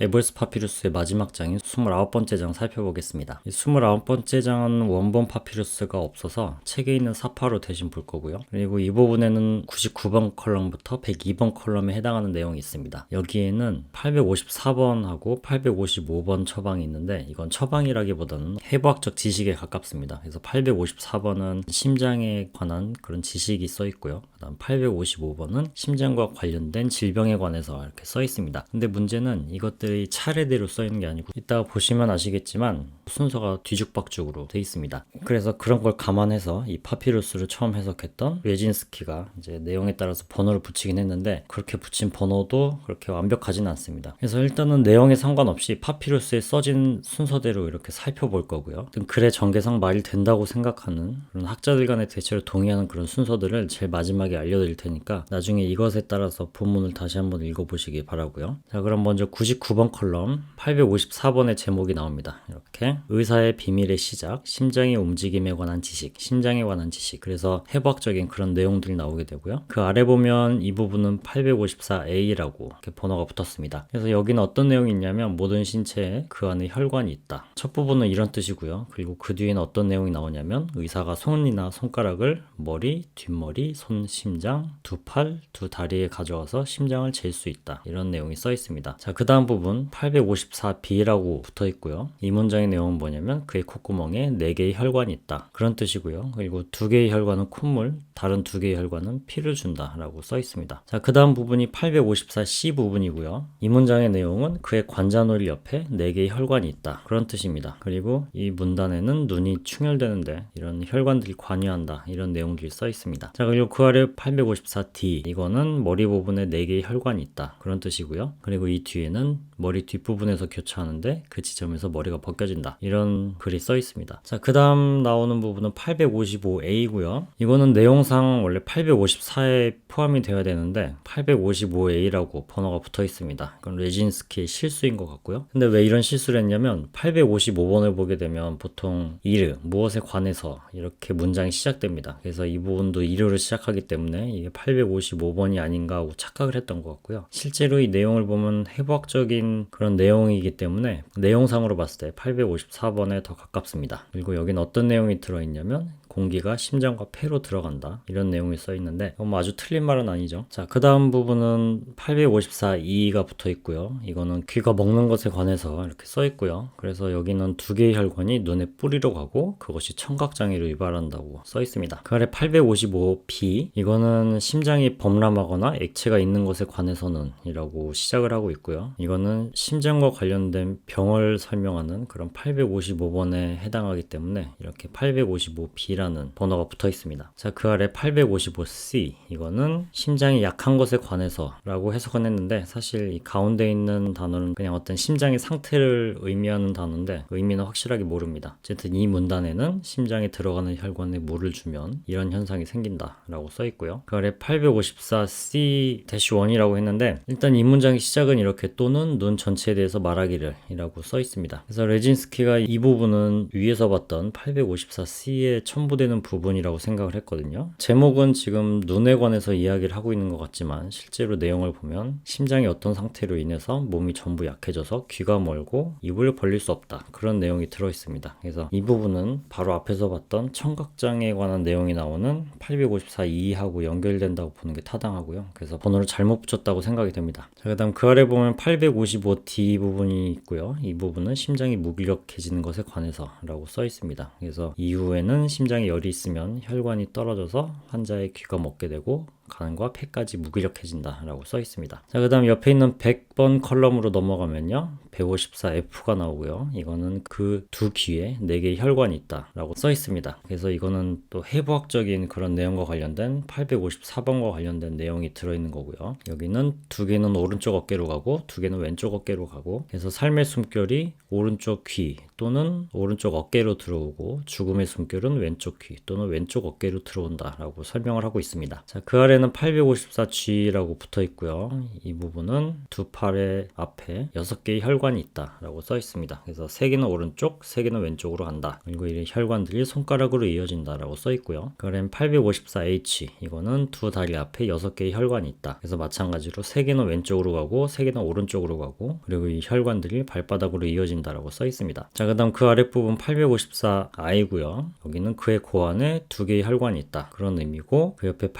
에볼스 파피루스의 마지막 장인 29번째 장 살펴보겠습니다. 이 29번째 장은 원본 파피루스가 없어서 책에 있는 사파로 대신 볼 거고요. 그리고 이 부분에는 99번 컬럼부터 102번 컬럼에 해당하는 내용이 있습니다. 여기에는 854번하고 855번 처방이 있는데 이건 처방이라기보다는 해부학적 지식에 가깝습니다. 그래서 854번은 심장에 관한 그런 지식이 써 있고요. 그다음 855번은 심장과 관련된 질병에 관해서 이렇게 써 있습니다. 근데 문제는 이것들이 차례대로 써 있는 게 아니고 이따가 보시면 아시겠지만 순서가 뒤죽박죽으로 돼 있습니다. 그래서 그런 걸 감안해서 이 파피루스를 처음 해석했던 레진스키가 이제 내용에 따라서 번호를 붙이긴 했는데 그렇게 붙인 번호도 그렇게 완벽하진 않습니다. 그래서 일단은 내용에 상관없이 파피루스에 써진 순서대로 이렇게 살펴볼 거고요. 글의 전개상 말이 된다고 생각하는 그런 학자들 간의 대체로 동의하는 그런 순서들을 제일 마지막에 알려드릴 테니까 나중에 이것에 따라서 본문을 다시 한번 읽어보시기 바라고요. 자 그럼 먼저 99번 컬럼 854번의 제목이 나옵니다. 이렇게 의사의 비밀의 시작, 심장의 움직임에 관한 지식, 심장에 관한 지식. 그래서 해부학적인 그런 내용들이 나오게 되고요. 그 아래 보면 이 부분은 854A라고 이렇게 번호가 붙었습니다. 그래서 여기는 어떤 내용이 있냐면 모든 신체에 그 안에 혈관이 있다. 첫 부분은 이런 뜻이고요. 그리고 그 뒤에는 어떤 내용이 나오냐면 의사가 손이나 손가락을 머리, 뒷머리, 손, 심 장, 두 팔, 두 다리에 가져와서 심장을 잴 수 있다. 이런 내용이 써 있습니다. 자, 그 다음 부분 854B라고 붙어 있고요. 이 문장의 내용은 뭐냐면 그의 콧구멍에 4개의 혈관이 있다. 그런 뜻이고요. 그리고 두 개의 혈관은 콧물, 다른 두 개의 혈관은 피를 준다. 라고 써 있습니다. 자, 그 다음 부분이 854C 부분이고요. 이 문장의 내용은 그의 관자놀 옆에 4개의 혈관이 있다. 그런 뜻입니다. 그리고 이 문단에는 눈이 충혈되는데 이런 혈관들이 관여한다. 이런 내용들이 써 있습니다. 자, 그리고 그 아래 854D. 이거는 머리 부분에 4개의 혈관이 있다. 그런 뜻이고요. 그리고 이 뒤에는 머리 뒷부분에서 교차하는데 그 지점에서 머리가 벗겨진다. 이런 글이 써 있습니다. 자, 그 다음 나오는 부분은 855A고요. 이거는 내용상 원래 854에 포함이 되어야 되는데 855A라고 번호가 붙어 있습니다. 그건 레진스키의 실수인 것 같고요. 근데 왜 이런 실수를 했냐면 855번을 보게 되면 보통 이르, 무엇에 관해서 이렇게 문장이 시작됩니다. 그래서 이 부분도 이르로 시작하기 때문에 이게 855번이 아닌가 하고 착각을 했던 것 같고요. 실제로 이 내용을 보면 해부학적인 그런 내용이기 때문에 내용상으로 봤을 때 854번에 더 가깝습니다. 그리고 여기는 어떤 내용이 들어있냐면 공기가 심장과 폐로 들어간다. 이런 내용이 써 있는데, 뭐 아주 틀린 말은 아니죠. 자, 그 다음 부분은 854E가 붙어 있고요. 이거는 귀가 먹는 것에 관해서 이렇게 써 있고요. 그래서 여기는 두 개의 혈관이 눈의 뿌리로 가고 그것이 청각장애를 유발한다고 써 있습니다. 그 아래 855B, 이거는 심장이 범람하거나 액체가 있는 것에 관해서는 이라고 시작을 하고 있고요. 이거는 심장과 관련된 병을 설명하는 그런 855번에 해당하기 때문에 이렇게 855B라 이라는 번호가 붙어 있습니다. 자, 그 아래 855C 이거는 심장이 약한 것에 관해서라고 해석은 했는데 사실 이 가운데 있는 단어는 그냥 어떤 심장의 상태를 의미하는 단어인데 의미는 확실하게 모릅니다. 어쨌든 이 문단에는 심장에 들어가는 혈관에 물을 주면 이런 현상이 생긴다라고 써 있고 요. 그 아래 854C-1이라고 했는데 일단 이 문장의 시작은 이렇게 또는 눈 전체에 대해서 말하기를 이라고 써 있습니다. 그래서 레진스키가 이 부분은 위에서 봤던 854C의 첨부되는 부분이라고 생각을 했거든요. 제목은 지금 눈에 관해서 이야기를 하고 있는 것 같지만 실제로 내용을 보면 심장이 어떤 상태로 인해서 몸이 전부 약해져서 귀가 멀고 입을 벌릴 수 없다. 그런 내용이 들어 있습니다. 그래서 이 부분은 바로 앞에서 봤던 청각장애에 관한 내용이 나오는 854-2 하고 연결된다고 보는 게 타당하고요. 그래서 번호를 잘못 붙였다고 생각이 됩니다. 자, 그 다음 그 아래 보면 855D 부분이 있고요. 이 부분은 심장이 무기력해지는 것에 관해서 라고 써 있습니다. 그래서 이후에는 심장에 열이 있으면 혈관이 떨어져서 환자의 귀가 먹게 되고 간과 폐까지 무기력해진다 라고 써 있습니다. 자, 그 다음 옆에 있는 100번 컬럼으로 넘어가면요. 154F가 나오고요. 이거는 그 두 귀에 4개의 혈관이 있다 라고 써 있습니다. 그래서 이거는 또 해부학적인 그런 내용과 관련된 854번과 관련된 내용이 들어있는 거고요. 여기는 두 개는 오른쪽 어깨로 가고 두 개는 왼쪽 어깨로 가고 그래서 삶의 숨결이 오른쪽 귀 또는 오른쪽 어깨로 들어오고 죽음의 숨결은 왼쪽 귀 또는 왼쪽 어깨로 들어온다 라고 설명을 하고 있습니다. 자, 그 아래 아래는 854G라고 붙어 있고요. 이 부분은 두 팔의 앞에 6개의 혈관이 있다라고 써 있습니다. 그래서 3개는 오른쪽, 3개는 왼쪽으로 간다. 그리고 이 혈관들이 손가락으로 이어진다라고 써 있고요. 그램 854H 이거는 두 다리 앞에 6개의 혈관이 있다. 그래서 마찬가지로 3개는 왼쪽으로 가고 3개는 오른쪽으로 가고 그리고 이 혈관들이 발바닥으로 이어진다라고 써 있습니다. 자, 그다음 그 아랫부분 854I고요. 여기는 그의 고 안에 두 개의 혈관이 있다. 그런 의미고 그 옆에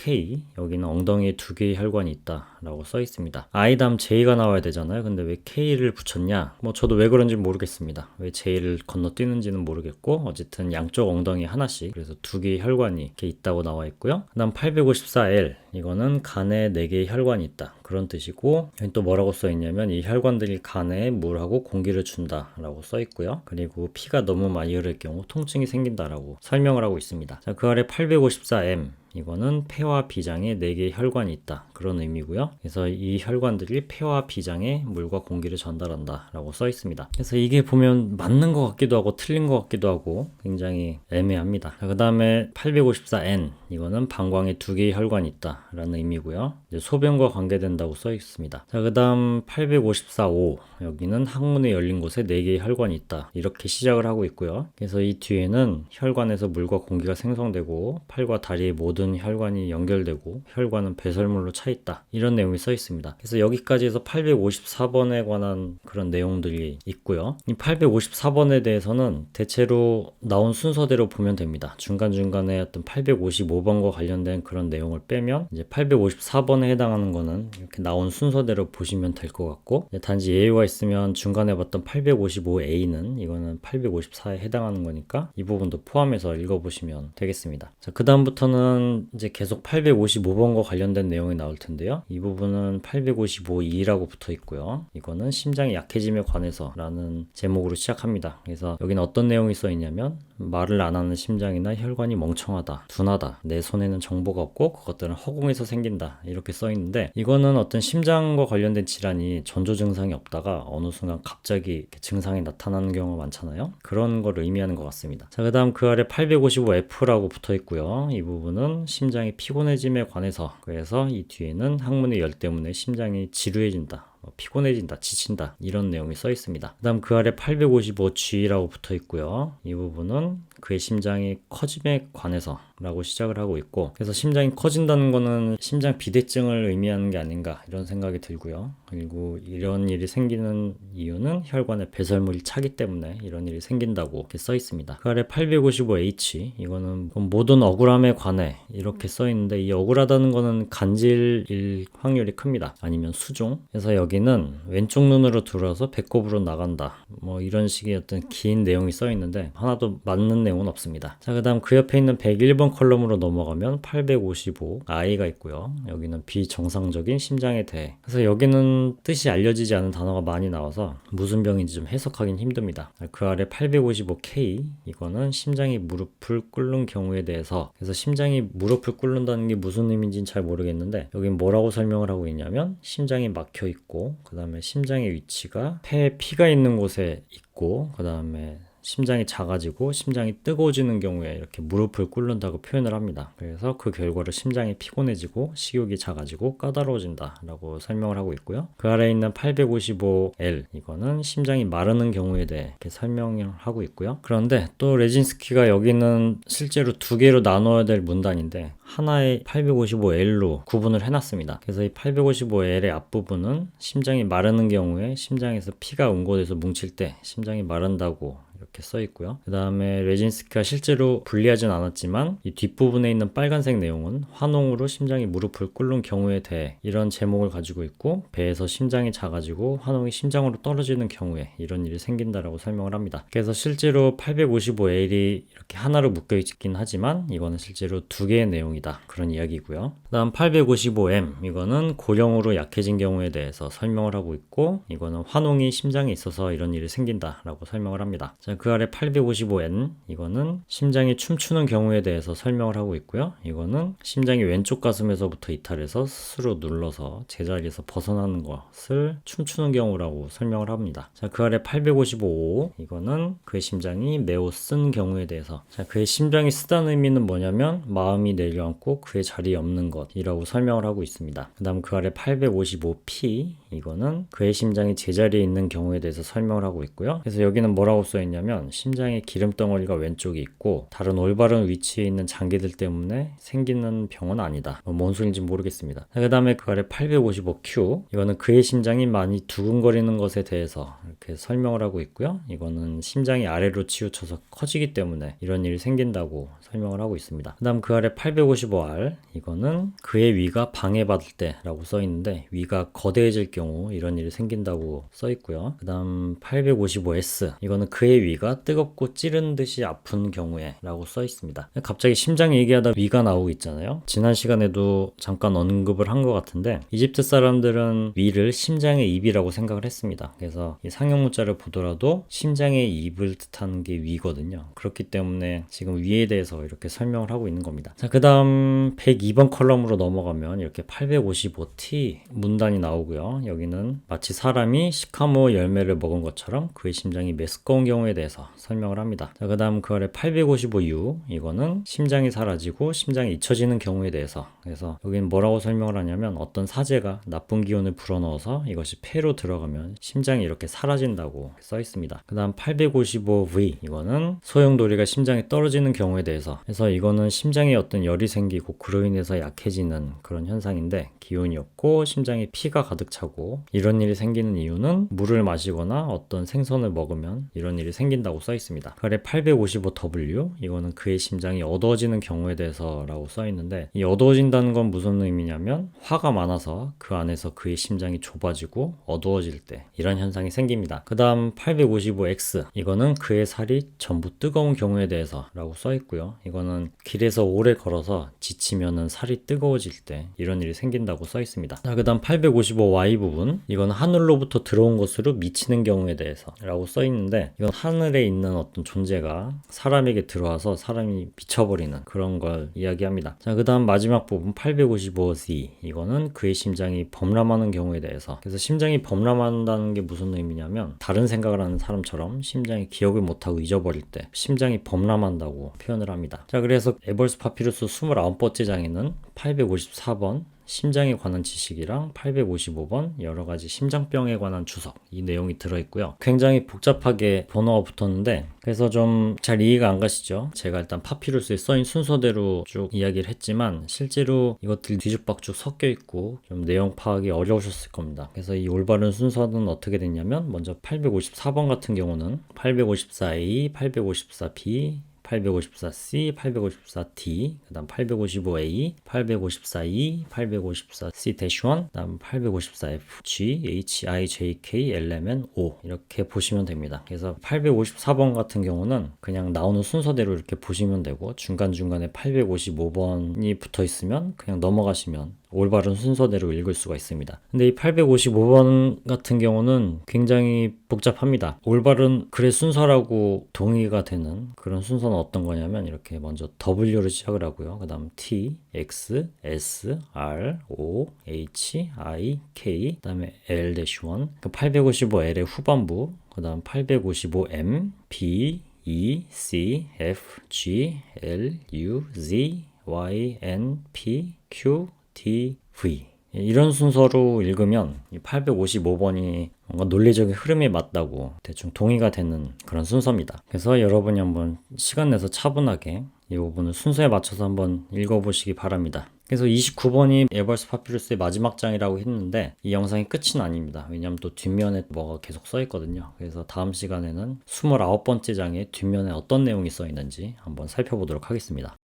854K 여기는 엉덩이에 두 개의 혈관이 있다라고 써 있습니다. I 다음 J가 나와야 되잖아요. 근데 왜 K를 붙였냐? 뭐 저도 왜 그런지 모르겠습니다. 왜 J를 건너뛰는지는 모르겠고 어쨌든 양쪽 엉덩이 하나씩 그래서 두 개의 혈관이 이렇게 있다고 나와 있고요. 그다음 854L 이거는 간에 네 개의 혈관이 있다. 그런 뜻이고 여기 또 뭐라고 써 있냐면 이 혈관들이 간에 물하고 공기를 준다라고 써 있고요. 그리고 피가 너무 많이 흐를 경우 통증이 생긴다라고 설명을 하고 있습니다. 자, 그 아래 854M 이거는 폐와 비장에 4개의 혈관이 있다. 그런 의미고요. 그래서 이 혈관들이 폐와 비장에 물과 공기를 전달한다. 라고 써 있습니다. 그래서 이게 보면 맞는 것 같기도 하고 틀린 것 같기도 하고 굉장히 애매합니다. 그 다음에 854N 이거는 방광에 두 개의 혈관이 있다. 라는 의미고요. 소변과 관계된다고 써 있습니다. 자, 그 다음 854O 여기는 항문에 열린 곳에 4개의 혈관이 있다. 이렇게 시작을 하고 있고요. 그래서 이 뒤에는 혈관에서 물과 공기가 생성되고 팔과 다리의 모든 혈관이 연결되고 혈관은 배설물로 차 있다. 이런 내용이 써 있습니다. 그래서 여기까지 해서 854번에 관한 그런 내용들이 있고요. 이 854번에 대해서는 대체로 나온 순서대로 보면 됩니다. 중간중간에 어떤 855 번과 관련된 그런 내용을 빼면 이제 854번에 해당하는 거는 이렇게 나온 순서대로 보시면 될 것 같고 단지 예외가 있으면 중간에 봤던 855A는 이거는 854에 해당하는 거니까 이 부분도 포함해서 읽어보시면 되겠습니다. 자, 그 다음부터는 이제 계속 855번과 관련된 내용이 나올 텐데요. 이 부분은 855E라고 붙어 있고요. 이거는 심장이 약해짐에 관해서라는 제목으로 시작합니다. 그래서 여기는 어떤 내용이 써 있냐면 말을 안 하는 심장이나 혈관이 멍청하다, 둔하다, 내 손에는 정보가 없고 그것들은 허공에서 생긴다 이렇게 써 있는데 이거는 어떤 심장과 관련된 질환이 전조 증상이 없다가 어느 순간 갑자기 증상이 나타나는 경우가 많잖아요. 그런 걸 의미하는 것 같습니다. 자, 그다음 그 아래 855F라고 붙어 있고요. 이 부분은 심장이 피곤해짐에 관해서 그래서 이 뒤에는 항문의 열 때문에 심장이 지루해진다. 뭐 피곤해진다, 지친다 이런 내용이 써 있습니다. 그다음 그 아래 855G라고 붙어 있고요. 이 부분은 그의 심장이 커짐에 관해서 라고 시작을 하고 있고 그래서 심장이 커진다는 거는 심장 비대증을 의미하는 게 아닌가 이런 생각이 들고요. 그리고 이런 일이 생기는 이유는 혈관에 배설물이 차기 때문에 이런 일이 생긴다고 이렇게 써 있습니다. 그 아래 855H 이거는 모든 억울함에 관해 이렇게 써 있는데 이 억울하다는 거는 간질일 확률이 큽니다. 아니면 수종. 그래서 여기는 왼쪽 눈으로 들어와서 배꼽으로 나간다. 뭐 이런 식의 어떤 긴 내용이 써 있는데 하나도 맞는 내용은 없습니다. 자, 그 다음 그 옆에 있는 101번 컬럼으로 넘어가면 855 I가 있고요. 여기는 비정상적인 심장에 대해. 그래서 여기는 뜻이 알려지지 않은 단어가 많이 나와서 무슨 병인지 좀 해석하긴 힘듭니다. 그 아래 855K 이거는 심장이 무릎을 꿇는 경우에 대해서 그래서 심장이 무릎을 꿇는다는 게 무슨 의미인지는 잘 모르겠는데 여기 뭐라고 설명을 하고 있냐면 심장이 막혀 있고 그 다음에 심장의 위치가 폐에 피가 있는 곳에 있고 그 다음에 심장이 작아지고 심장이 뜨거워지는 경우에 이렇게 무릎을 꿇는다고 표현을 합니다. 그래서 그 결과로 심장이 피곤해지고 식욕이 작아지고 까다로워진다라고 설명을 하고 있고요. 그 아래에 있는 855L 이거는 심장이 마르는 경우에 대해 이렇게 설명을 하고 있고요. 그런데 또 레진스키가 여기는 실제로 두 개로 나눠야 될 문단인데 하나의 855L로 구분을 해놨습니다. 그래서 이 855L의 앞부분은 심장이 마르는 경우에 심장에서 피가 응고돼서 뭉칠 때 심장이 마른다고 이렇게 써 있고요. 그 다음에 레진스키가 실제로 분리하진 않았지만 이 뒷부분에 있는 빨간색 내용은 환홍으로 심장이 무릎을 꿇는 경우에 대해 이런 제목을 가지고 있고 배에서 심장이 작아지고 환홍이 심장으로 떨어지는 경우에 이런 일이 생긴다라고 설명을 합니다. 그래서 실제로 855L이 이렇게 하나로 묶여 있긴 하지만 이거는 실제로 두 개의 내용이다. 그런 이야기고요. 그 다음 855M 이거는 고령으로 약해진 경우에 대해서 설명을 하고 있고 이거는 환홍이 심장에 있어서 이런 일이 생긴다라고 설명을 합니다. 자, 그 아래 855N 이거는 심장이 춤추는 경우에 대해서 설명을 하고 있고요. 이거는 심장이 왼쪽 가슴에서부터 이탈해서 스스로 눌러서 제자리에서 벗어나는 것을 춤추는 경우라고 설명을 합니다. 자, 그 아래 855 이거는 그의 심장이 매우 쓴 경우에 대해서 자, 그의 심장이 쓰다는 의미는 뭐냐면 마음이 내려앉고 그의 자리에 없는 것이라고 설명을 하고 있습니다. 그 다음 그 아래 855P 이거는 그의 심장이 제자리에 있는 경우에 대해서 설명을 하고 있고요. 그래서 여기는 뭐라고 써 있냐면 심장에 기름 덩어리가 왼쪽에 있고 다른 올바른 위치에 있는 장기들 때문에 생기는 병은 아니다. 뭐뭔 소리인지 모르겠습니다. 그 다음에 그 아래 855Q 이거는 그의 심장이 많이 두근거리는 것에 대해서 이렇게 설명을 하고 있고요. 이거는 심장이 아래로 치우쳐서 커지기 때문에 이런 일이 생긴다고 설명을 하고 있습니다. 그 다음 그 아래 855R 이거는 그의 위가 방해받을 때라고 써 있는데 위가 거대해질 경우 이런 일이 생긴다고 써 있고요. 그 다음 855S 이거는 그의 위가 뜨겁고 찌른 듯이 아픈 경우에 라고 써 있습니다. 갑자기 심장 얘기하다 위가 나오고 있잖아요. 지난 시간에도 잠깐 언급을 한 것 같은데 이집트 사람들은 위를 심장의 입이라고 생각을 했습니다. 그래서 이 상형 문자를 보더라도 심장의 입을 뜻하는 게 위거든요. 그렇기 때문에 지금 위에 대해서 이렇게 설명을 하고 있는 겁니다. 자, 그 다음 102번 컬럼으로 넘어가면 이렇게 855T 문단이 나오고요. 여기는 마치 사람이 시카모 열매를 먹은 것처럼 그의 심장이 메스꺼운 경우에 대해서 설명을 합니다. 자, 그 다음 그 아래 855U 이거는 심장이 사라지고 심장이 잊혀지는 경우에 대해서 그래서 여기는 뭐라고 설명을 하냐면 어떤 사제가 나쁜 기운을 불어넣어서 이것이 폐로 들어가면 심장이 이렇게 사라진다고 써 있습니다. 그 다음 855V 이거는 소용돌이가 심장이 떨어지는 경우에 대해서 그래서 이거는 심장에 어떤 열이 생기고 그로 인해서 약해지는 그런 현상인데 기운이 없고 심장에 피가 가득 차고 이런 일이 생기는 이유는 물을 마시거나 어떤 생선을 먹으면 이런 일이 생긴다고 써 있습니다. 그 아래 855W 이거는 그의 심장이 어두워지는 경우에 대해서라고 써 있는데 이 어두워진다는 건 무슨 의미냐면 화가 많아서 그 안에서 그의 심장이 좁아지고 어두워질 때 이런 현상이 생깁니다. 그 다음 855X 이거는 그의 살이 전부 뜨거운 경우에 대해서라고 써 있고요. 이거는 길에서 오래 걸어서 지치면은 살이 뜨거워질 때 이런 일이 생긴다고 써 있습니다. 자, 그 다음 855Y 부분 이건 하늘로부터 들어온 것으로 미치는 경우에 대해서 라고 써 있는데 이건 하늘에 있는 어떤 존재가 사람에게 들어와서 사람이 미쳐버리는 그런 걸 이야기합니다. 자, 그 다음 마지막 부분 855Z 이거는 그의 심장이 범람하는 경우에 대해서 그래서 심장이 범람한다는 게 무슨 의미냐면 다른 생각을 하는 사람처럼 심장이 기억을 못하고 잊어버릴 때 심장이 범람한다고 표현을 합니다. 자, 그래서 에벌스 파피루스 29번째 장에는 854번 심장에 관한 지식이랑 855번 여러 가지 심장병에 관한 주석 이 내용이 들어있고요. 굉장히 복잡하게 번호가 붙었는데 그래서 좀 잘 이해가 안 가시죠? 제가 일단 파피루스에 써인 순서대로 쭉 이야기를 했지만 실제로 이것들이 뒤죽박죽 섞여 있고 좀 내용 파악이 어려우셨을 겁니다. 그래서 이 올바른 순서는 어떻게 됐냐면 먼저 854번 같은 경우는 854A, 854B, 854C, 854D, 그 다음 855A, 854E, 854C-1, 그 다음 854FG, HIJK, LMN, O 이렇게 보시면 됩니다. 그래서 854번 같은 경우는 그냥 나오는 순서대로 이렇게 보시면 되고 중간 중간에 855번이 붙어 있으면 그냥 넘어가시면 올바른 순서대로 읽을 수가 있습니다. 근데 이 855번 같은 경우는 굉장히 복잡합니다. 올바른 글의 순서라고 동의가 되는 그런 순서는 어떤 거냐면 이렇게 먼저 W를 시작을 하고요. 그 다음 T, X, S, R, O, H, I, K, 그 다음에 L-1, 그 855L의 후반부, 그 다음 855M, B, E, C, F, G, L, U, Z, Y, N, P, Q, T, V. 이런 순서로 읽으면 855번이 뭔가 논리적인 흐름에 맞다고 대충 동의가 되는 그런 순서입니다. 그래서 여러분이 한번 시간 내서 차분하게 이 부분을 순서에 맞춰서 한번 읽어보시기 바랍니다. 그래서 29번이 에벌스 파피루스의 마지막 장이라고 했는데 이 영상이 끝은 아닙니다. 왜냐하면 또 뒷면에 뭐가 계속 써 있거든요. 그래서 다음 시간에는 29번째 장의 뒷면에 어떤 내용이 써 있는지 한번 살펴보도록 하겠습니다.